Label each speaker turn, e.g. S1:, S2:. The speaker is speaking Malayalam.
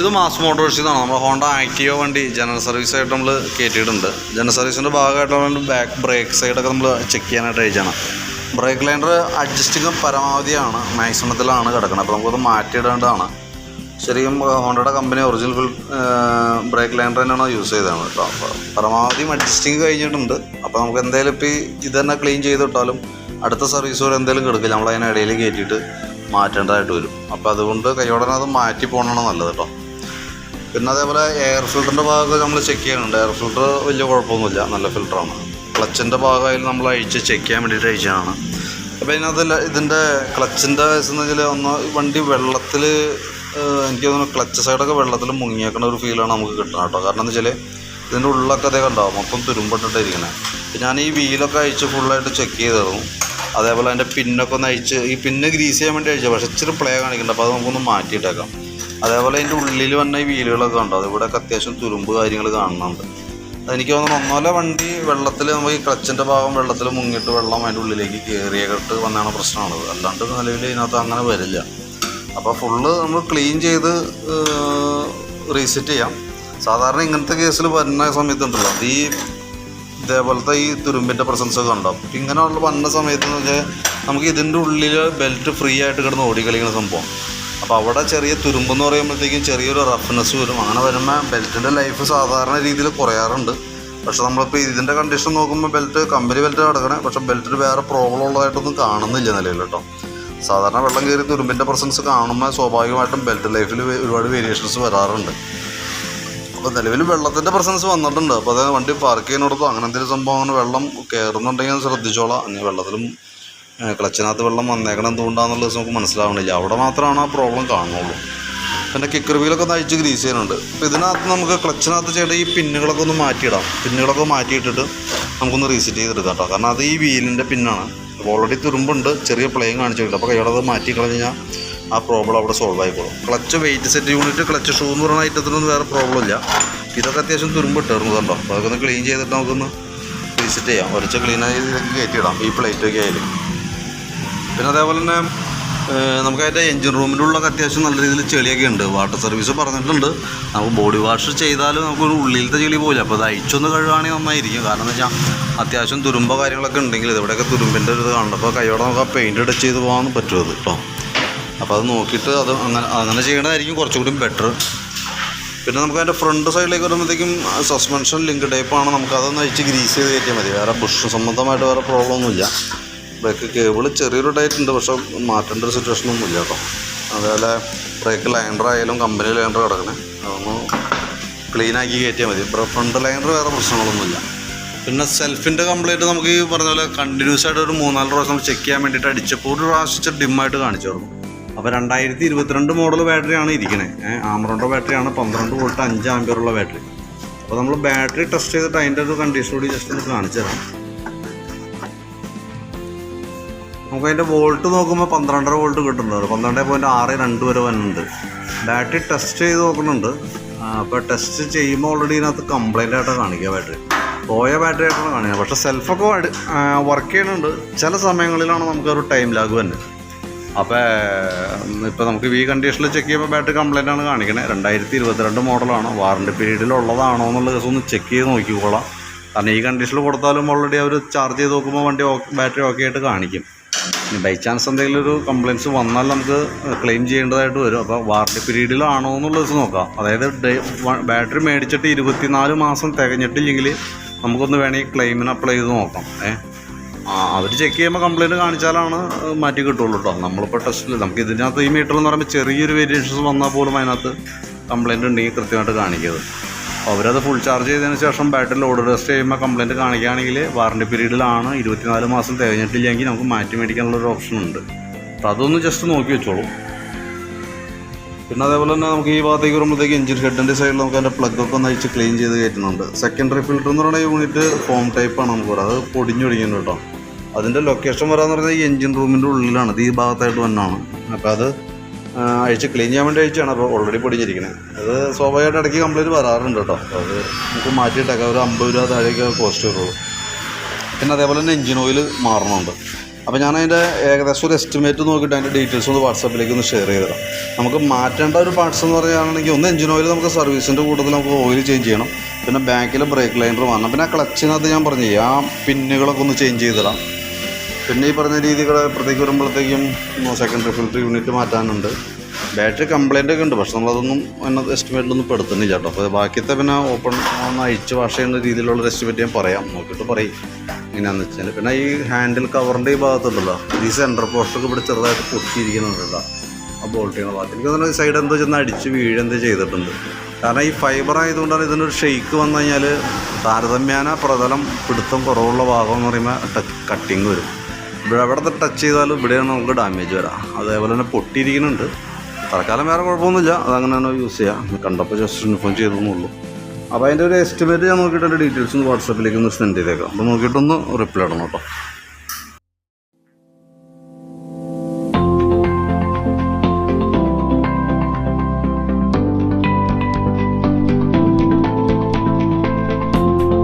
S1: ഇത് മാസ് മോട്ടോഴ്സിൽ നിന്നാണ് നമ്മുടെ ഹോണ്ട ആക്റ്റീവ വണ്ടി ജനറൽ സർവീസ് ആയിട്ട് നമ്മൾ കയറ്റിയിട്ടുണ്ട് ജനറൽ സർവീസിന്റെ ഭാഗമായിട്ടുള്ള ബാക്ക് ബ്രേക്ക് സൈഡൊക്കെ നമ്മൾ ചെക്ക് ചെയ്യാനായിട്ട് അയച്ചാണ് ബ്രേക്ക് ലൈനർ അഡ്ജസ്റ്റിങ് പരമാവധിയാണ്. മാക്സിമത്തിലാണ് കിടക്കുന്നത് അപ്പോൾ നമുക്കത് മാറ്റിയിടേണ്ടതാണ്. ശരിക്കും ഹോണ്ടയുടെ കമ്പനി ഒറിജിനൽ ഫിൽ ബ്രേക്ക് ലൈനർ തന്നെയാണ് യൂസ് ചെയ്തതാണ് കേട്ടോ. അപ്പോൾ പരമാവധി അഡ്ജസ്റ്റിങ് കഴിഞ്ഞിട്ടുണ്ട്. അപ്പോൾ നമുക്ക് എന്തായാലും ഇപ്പോൾ ഇത് തന്നെ ക്ലീൻ ചെയ്തിട്ടാലും അടുത്ത സർവീസ് വരെ എന്തെങ്കിലും കിടക്കില്ല. നമ്മൾ അതിനിടയിൽ കയറ്റിയിട്ട് മാറ്റേണ്ടതായിട്ട് വരും. അപ്പോൾ അതുകൊണ്ട് കൈയോടനെ അത് മാറ്റി പോകണമെന്നാണ് നല്ലത് കേട്ടോ. പിന്നെ അതേപോലെ എയർ ഫിൽറ്ററിന്റെ ഭാഗമൊക്കെ നമ്മൾ ചെക്ക് ചെയ്യാനുണ്ട് എയർ ഫിൽറ്റർ വലിയ കുഴപ്പമൊന്നുമില്ല. നല്ല ഫിൽറ്ററാണ് ക്ലച്ചിന്റെ ഭാഗമായാലും നമ്മൾ അഴിച്ച് ചെക്ക് ചെയ്യാൻ വേണ്ടിയിട്ട് അഴിച്ചതാണ്. അപ്പോൾ ഇതിനകത്ത് ഇതിന്റെ ക്ലച്ചിന്റെ എന്ന് വെച്ചാൽ ഒന്ന് വണ്ടി വെള്ളത്തിൽ എനിക്ക് തോന്നുന്നു ക്ലച്ച് സൈഡൊക്കെ വെള്ളത്തിൽ മുങ്ങിയേക്കണ ഒരു ഫീലാണ് നമുക്ക് കിട്ടുന്നത് കേട്ടോ. കാരണം എന്താ വെച്ചാൽ ഇതിന്റെ ഉള്ളൊക്കെ അതേ കണ്ടാവും മൊത്തം തുരുമ്പിട്ടിട്ടിരിക്കണേ. ഞാൻ ഈ വീലൊക്കെ അഴിച്ച് ഫുള്ളായിട്ട് ചെക്ക് ചെയ്തിരുന്നു അതേപോലെ അതിന്റെ പിന്നൊക്കെ ഒന്ന് അഴിച്ച് ഈ പിന്നെ ഗ്രീസ് ചെയ്യാൻ വേണ്ടി അഴിച്ചു പക്ഷേ ഇച്ചിരി പ്ലേ കാണിക്കുന്നുണ്ട്. അപ്പോൾ അത് നമുക്കൊന്ന് മാറ്റിയിട്ടേക്കാം. അതേപോലെ അതിന്റെ ഉള്ളിൽ വന്ന ഈ വീലുകളൊക്കെ ഉണ്ട് അതിവിടെയൊക്കെ അത്യാവശ്യം തുരുമ്പ് കാര്യങ്ങൾ കാണുന്നുണ്ട്. അതെനിക്ക് തോന്നുന്നു ഒന്നോലെ വണ്ടി വെള്ളത്തിൽ നമുക്ക് ഈ ക്ലച്ചിന്റെ ഭാഗം വെള്ളത്തിൽ മുങ്ങിയിട്ട് വെള്ളം അതിന്റെ ഉള്ളിലേക്ക് കയറിയകട്ട് വന്നാണ് പ്രശ്നമാണത്. അല്ലാണ്ട് നിലവിൽ ഇതിനകത്ത് അങ്ങനെ വരില്ല. അപ്പോൾ ഫുള്ള് നമ്മൾ ക്ലീൻ ചെയ്ത് റീസെറ്റ് ചെയ്യാം. സാധാരണ ഇങ്ങനത്തെ കേസിൽ വരുന്ന സമയത്തുണ്ടല്ലോ അത് ഈ ഇതേപോലത്തെ ഈ തുരുമ്പിന്റെ പ്രസൻസ് ഒക്കെ ഉണ്ടാവും ഇങ്ങനെയുള്ള വന്ന സമയത്ത് എന്ന് വെച്ചാൽ നമുക്ക് ഇതിന്റെ ഉള്ളിൽ ബെൽറ്റ് ഫ്രീ ആയിട്ട് കിടന്ന് ഓടിക്കളിക്കുന്ന സംഭവം. അപ്പോൾ അവിടെ ചെറിയ തുരുമ്പെന്ന് പറയുമ്പോഴത്തേക്കും ചെറിയൊരു റഫ്നെസ് വരും. അങ്ങനെ വരുമ്പോൾ ബെൽറ്റിന്റെ ലൈഫ് സാധാരണ രീതിയിൽ കുറയാറുണ്ട്. പക്ഷെ നമ്മളിപ്പോൾ ഇതിന്റെ കണ്ടീഷൻ നോക്കുമ്പോൾ ബെൽറ്റ് കമ്പനി ബെൽറ്റ് കിടക്കണേ പക്ഷെ ബെൽറ്റിന് വേറെ പ്രോബ്ലം ഉള്ളതായിട്ടൊന്നും കാണുന്നില്ല നിലയിൽ കേട്ടോ. സാധാരണ വെള്ളം കയറി തുരുമ്പിന്റെ പ്രസൻസ് കാണുമ്പോൾ സ്വാഭാവികമായിട്ടും ബെൽറ്റ് ലൈഫിൽ ഒരുപാട് വേരിയേഷൻസ് വരാറുണ്ട്. അപ്പോൾ നിലവിൽ വെള്ളത്തിന്റെ പ്രസൻസ് വന്നിട്ടുണ്ട്. അപ്പോൾ അതായത് വണ്ടി പാർക്ക് ചെയ്യുന്നിടത്തോ അങ്ങനെ എന്തെങ്കിലും സംഭവം അങ്ങനെ വെള്ളം കയറുന്നുണ്ടെങ്കിൽ ശ്രദ്ധിച്ചോളാം. ഇനി വെള്ളത്തിലും ക്ലച്ചിനകത്ത് വെള്ളം വന്നേക്കണം എന്തുകൊണ്ടാണെന്നുള്ളത് നമുക്ക് മനസ്സിലാവണില്ല. അവിടെ മാത്രമാണ് ആ പ്രോബ്ലം കാണുന്നുള്ളൂ. പിന്നെ കിക്കർ വീലൊക്കെ നയിച്ച് ഗ്രീസ് ചെയ്യാനുണ്ട് അപ്പോൾ ഇതിനകത്ത് നമുക്ക് ക്ലച്ചിനകത്ത് ചേട്ടാ ഈ പിന്നുകളൊക്കെ ഒന്ന് മാറ്റിയിടാം. പിന്നുകളൊക്കെ മാറ്റിയിട്ടിട്ട് നമുക്കൊന്ന് റീസെറ്റ് ചെയ്തെടുക്കാം കേട്ടോ. കാരണം അത് ഈ വീലിന്റെ പിന്നാണ്. ഓൾറെഡി തുരുമ്പുണ്ട്. ചെറിയ പ്ലെയിൻ കാണിച്ചിട്ടുണ്ട് അപ്പോൾ കൈയോടെ അത് മാറ്റി കളഞ്ഞ് കഴിഞ്ഞാൽ ആ പ്രോബ്ലം അവിടെ സോൾവ് ആയിക്കോളും. Clutch weight set unit clutch shoe എന്ന് പറയുന്ന ഐറ്റത്തിനൊന്നും വേറെ പ്രോബ്ലം ഇല്ല. ഇതൊക്കെ അത്യാവശ്യം തുരുമ്പ് കേട്ടോ. അപ്പോൾ അതൊക്കെ ഒന്ന് ക്ലീൻ ചെയ്തിട്ട് നമുക്കൊന്ന് റീസെറ്റ് ചെയ്യാം. ഒരച്ച ക്ലീനായി ഇതൊക്കെ കയറ്റിയിടാം. ഈ പ്ലേറ്റൊക്കെ ആയാലും. പിന്നെ അതേപോലെ തന്നെ ഏഹ്, നമുക്ക് അതിന്റെ എൻജിൻ റൂമിന്റെ അത്യാവശ്യം നല്ല രീതിയിൽ ചെളിയൊക്കെ ഉണ്ട്. വാട്ടർ സർവീസ് പറഞ്ഞിട്ടുണ്ട്. നമുക്ക് ബോഡി വാഷ് ചെയ്താലും നമുക്ക് ഉള്ളിലത്തെ ചെളി പോയില്ല അപ്പോൾ അത് അയച്ചൊന്ന് കഴുകുകയാണെങ്കിൽ നന്നായിരിക്കും. കാരണം എന്ന് വെച്ചാൽ അത്യാവശ്യം തുരുമ്പോ കാര്യങ്ങളൊക്കെ ഉണ്ടെങ്കിൽ ഇവിടെയൊക്കെ തുരുമ്പിന്റെ ഒരു ഇത് കാണുന്നുണ്ട് അപ്പോൾ കൈയോടെ നമുക്ക് ആ പെയിന്റ് അടച്ച് ചെയ്ത് പോകാൻ പറ്റും അത് കേട്ടോ അപ്പോൾ അത് നോക്കിയിട്ട് അത് അങ്ങനെ അങ്ങനെ ചെയ്യണതായിരിക്കും കുറച്ചുകൂടി ബെറ്റർ പിന്നെ നമുക്ക് അതിന്റെ ഫ്രണ്ട് സൈഡിലേക്ക് വരുമ്പോഴത്തേക്കും സസ്പെൻഷൻ ലിങ്ക് ടൈപ്പാണ് നമുക്ക് അതൊന്ന് അഴിച്ച് ഗ്രീസ് ചെയ്ത് കയറ്റിയാൽ മതി. വേറെ ബുഷ് സംബന്ധമായിട്ട് വേറെ പ്രോബ്ലം ഒന്നുമില്ല. ബ്രേക്ക് കേബിൾ ചെറിയൊരു ടൈറ്റ് ഉണ്ട് പക്ഷെ മാറ്റേണ്ട ഒരു സിറ്റുവേഷൻ ഒന്നും ഇല്ല കേട്ടോ. അതേപോലെ ബ്രേക്ക് ലൈൻഡർ ആയാലും കമ്പനി ലൈൻഡർ കിടക്കണേ. അതൊന്ന് ക്ലീൻ ആക്കി കയറ്റിയാൽ മതി. ഫ്രണ്ട് ലൈനർ വേറെ പ്രശ്നങ്ങളൊന്നുമില്ല. പിന്നെ സെൽഫിന്റെ കംപ്ലൈന്റ് നമുക്ക് ഈ പറഞ്ഞ പോലെ കണ്ടിന്യൂസ് ആയിട്ട് ഒരു മൂന്നാൽ പ്രാവശ്യം ചെക്ക് ചെയ്യാൻ വേണ്ടിയിട്ട് അടിച്ചപ്പോൾ ഒരു പ്രാവശ്യം ഡിമ്മായിട്ട് കാണിച്ചായിരുന്നു അപ്പോൾ രണ്ടായിരത്തി ഇരുപത്തിരണ്ട് മോഡൽ ബാറ്ററിയാണ് ഇരിക്കണേ. ആമറോണ്ടോ ബാറ്ററിയാണ് പന്ത്രണ്ട് വോൾട്ട് അഞ്ച് ആമ്പിയറുള്ള ബാറ്ററി അപ്പോൾ നമ്മൾ ബാറ്ററി ടെസ്റ്റ് ചെയ്തിട്ട് അതിന്റെ ഒരു കണ്ടീഷൻ കൂടി ജസ്റ്റ് ഒന്ന് കാണിച്ചു തരാം. നമുക്ക് അതിന്റെ വോൾട്ട് നോക്കുമ്പോൾ പന്ത്രണ്ടര വോൾട്ട് കിട്ടുന്നുണ്ട്. പന്ത്രണ്ട് പോയിന്റ് ആറ് രണ്ട് വരെ വരുന്നുണ്ട് ബാറ്ററി ടെസ്റ്റ് ചെയ്ത് നോക്കുന്നുണ്ട്. അപ്പോൾ ടെസ്റ്റ് ചെയ്യുമ്പോൾ ഓൾറെഡി ഇതിനകത്ത് കംപ്ലൈന്റ് ആയിട്ടാണ് കാണിക്കുക ബാറ്ററി പോയ ബാറ്ററി ആയിട്ടാണ് കാണിക്കുക. പക്ഷേ സെൽഫൊക്കെ വർക്ക് ചെയ്യുന്നുണ്ട്. ചില സമയങ്ങളിലാണ് നമുക്കൊരു ടൈം ലാഗ് തന്നെ അപ്പോൾ ഇപ്പോൾ നമുക്ക് ഈ കണ്ടീഷനിൽ ചെക്ക് ചെയ്യുമ്പോൾ ബാറ്ററി കംപ്ലൈന്റ് ആണ് കാണിക്കണത് രണ്ടായിരത്തി ഇരുപത്തിരണ്ട് മോഡലാണ് വാറണ്ടി പീരീഡിലുള്ളതാണോ എന്നുള്ള ദിവസം ഒന്ന് ചെക്ക് ചെയ്ത് നോക്കിക്കോളാം. കാരണം ഈ കണ്ടീഷനിൽ കൊടുത്താലും ഓൾറെഡി അവർ ചാർജ് ചെയ്ത് നോക്കുമ്പോൾ വണ്ടി ബാറ്ററി ഓക്കെ ആയിട്ട് കാണിക്കും. ബൈ ചാൻസ് എന്തെങ്കിലും ഒരു കംപ്ലയിൻസ് വന്നാൽ നമുക്ക് ക്ലെയിം ചെയ്യേണ്ടതായിട്ട് വരും. അപ്പോൾ വാറണ്ടി പീരീഡിലാണോ എന്നുള്ളത് നോക്കാം. അതായത് ബാറ്ററി മേടിച്ചിട്ട് ഇരുപത്തിനാല് മാസം തികഞ്ഞിട്ടില്ലെങ്കിൽ നമുക്കൊന്ന് വേണമെങ്കിൽ ക്ലെയിമിന് അപ്ലൈ ചെയ്ത് നോക്കാം. ഏഹ് അവർ ചെക്ക് ചെയ്യുമ്പോൾ കംപ്ലയിന്റ് കാണിച്ചാലാണ് മാറ്റി കിട്ടുള്ളൂ കേട്ടോ നമ്മളിപ്പോൾ ടെസ്റ്റിൽ നമുക്ക് ഇതിനകത്ത് ഈ മീറ്റർ എന്ന് പറയുമ്പോൾ ചെറിയൊരു വേരിയേഷൻസ് വന്നാൽ പോലും അതിനകത്ത് കംപ്ലയിന്റ് ഉണ്ടെങ്കിൽ കൃത്യമായിട്ട് കാണിക്കുന്നത് അവരത് ഫുൾ ചാർജ് ചെയ്തതിന് ശേഷം ബാറ്ററി ലോഡ് ടെസ്റ്റ് ചെയ്യുമ്പോൾ കംപ്ലയിന്റ് കാണിക്കുകയാണെങ്കിൽ വാറണ്ടി പീരീഡിലാണ് ഇരുപത്തിനാല് മാസം തികഞ്ഞിട്ടില്ലെങ്കിൽ നമുക്ക് മാറ്റി മേടിക്കാനുള്ള ഒരു ഓപ്ഷൻ ഉണ്ട്. അപ്പോൾ അതൊന്ന് ജസ്റ്റ് നോക്കി വെച്ചോളൂ. പിന്നെ അതേപോലെ തന്നെ നമുക്ക് ഈ ഭാഗത്തേക്ക് വരുമ്പോഴത്തേക്ക് എഞ്ചിൻ ഹെഡിന്റെ സൈഡിൽ നമുക്ക് അതിന്റെ പ്ലഗ് ഒക്കെ ഒന്ന് അഴിച്ച് ക്ലീൻ ചെയ്ത് കയറ്റുന്നുണ്ട്. സെക്കൻഡറി ഫിൽറ്റർ എന്ന് പറയുന്ന യൂണിറ്റ് ഫോം ടൈപ്പാണ് നമുക്ക് പറയുക അത് പൊടിഞ്ഞൊടിക്കുന്നുണ്ട് കേട്ടോ. അതിന്റെ ലൊക്കേഷൻ വരാമെന്ന് പറയുന്നത് ഈ എഞ്ചിൻ റൂമിന്റെ ഉള്ളിലാണ്. ഈ ഭാഗത്തായിട്ട് വന്നാണ്. അപ്പോൾ അത് അഴിച്ച് ക്ലീൻ ചെയ്യാൻ വേണ്ടി അഴിച്ചാണ്. അപ്പോൾ ഓൾറെഡി പൊടിഞ്ഞിരിക്കുന്നത് അത് സ്വാഭാവികമായിട്ട് ഇടയ്ക്ക് കംപ്ലൈന്റ് വരാറുണ്ട് കേട്ടോ. അത് നമുക്ക് മാറ്റിയിട്ടൊക്കെ ഒരു അമ്പത് രൂപ താഴേക്ക് കോസ്റ്റ് വരുള്ളൂ. പിന്നെ അതേപോലെ തന്നെ എഞ്ചിൻ ഓയിൽ മാറണമുണ്ട് അപ്പോൾ ഞാൻ അതിന്റെ ഏകദേശം ഒരു എസ്റ്റിമേറ്റ് നോക്കിയിട്ട് അതിന്റെ ഡീറ്റെയിൽസ് ഒന്ന് വാട്സാപ്പിലേക്ക് ഒന്ന് ഷെയർ ചെയ്ത് തരാം. നമുക്ക് മാറ്റേണ്ട ഒരു പാർട്സ് എന്ന് പറയുകയാണെങ്കിൽ ഒന്ന് എഞ്ചിൻ ഓയിൽ നമുക്ക് സർവീസിന്റെ കൂട്ടത്തിൽ നമുക്ക് ഓയിൽ ചേഞ്ച് ചെയ്യണം. പിന്നെ ബാക്കിലെ ബ്രേക്ക് ലൈനർ വാങ്ങണം പിന്നെ ആ ക്ലച്ചിനകത്ത് ഞാൻ പറഞ്ഞു ആ പിന്നുകളൊക്കെ ഒന്ന് ചേഞ്ച് ചെയ്തിടാം പിന്നെ ഈ പറഞ്ഞ രീതികൾ പ്രത്യേകിച്ച് വരുമ്പോഴത്തേക്കും സെക്കൻഡറി ഫിൽറ്റർ യൂണിറ്റ് മാറ്റാനുണ്ട്. ബാറ്ററി കംപ്ലൈന്റ് ഒക്കെ ഉണ്ട് പക്ഷെ നമ്മളതൊന്നും അതിനകത്ത് എസ്റ്റിമേറ്റിലൊന്നും പെടുത്തുന്നില്ല കേട്ടോ. അപ്പോൾ ബാക്കിയത്തെ പിന്നെ ഓപ്പൺ ഒന്ന് അഴിച്ച് വാഷ് ചെയ്യുന്ന രീതിയിലുള്ള എസ്റ്റിമേറ്റ് ഞാൻ പറയാം. നോക്കിയിട്ട് പറയും എങ്ങനെയാണെന്ന് വെച്ചാൽ പിന്നെ ഈ ഹാൻഡിൽ കവറിന്റെ ഈ ഭാഗത്തുണ്ടല്ലോ ഈ സെന്റർ പോസ്റ്റൊക്കെ ഇവിടെ ചെറുതായിട്ട് പൊട്ടിയിരിക്കുന്നുണ്ടല്ലോ ആ ബോൾട്ട് ചെയ്യുന്ന ഭാഗത്ത്. എനിക്ക് തോന്നുന്നു സൈഡ് എന്തോ ചെന്ന് അടിച്ച് വീഴെന്തോ ചെയ്തിട്ടുണ്ട്. കാരണം ഈ ഫൈബർ ആയതുകൊണ്ടാണ് ഇതിനൊരു ഷെയ്ക്ക് വന്നു കഴിഞ്ഞാൽ താരതമ്യേന പ്രതലം പിടുത്തം കുറവുള്ള ഭാഗം എന്ന് പറയുമ്പോൾ കട്ടിങ് വരും. ഇവിടെ എവിടെ ടച്ച് ചെയ്താലും ഇവിടെയാണ് നമുക്ക് ഡാമേജ് വരാം. അതേപോലെ തന്നെ പൊട്ടിയിരിക്കുന്നുണ്ട്. തൽക്കാലം വേറെ കുഴപ്പമൊന്നുമില്ല. അതങ്ങനെ തന്നെ യൂസ് ചെയ്യാം. കണ്ടപ്പോൾ ജസ്റ്റ് ഇൻഫോം ചെയ്തെന്നുള്ളൂ അപ്പോൾ അതിന്റെ ഒരു എസ്റ്റിമേറ്റ് ഞാൻ നോക്കിയിട്ട് എന്റെ ഡീറ്റെയിൽസ് ഒന്ന് വാട്സാപ്പിലേക്ക് ഒന്ന് സെൻഡ് ചെയ്തേക്കാം. അപ്പോൾ നോക്കിയിട്ടൊന്ന് റിപ്ലൈ ഇടണം കേട്ടോ.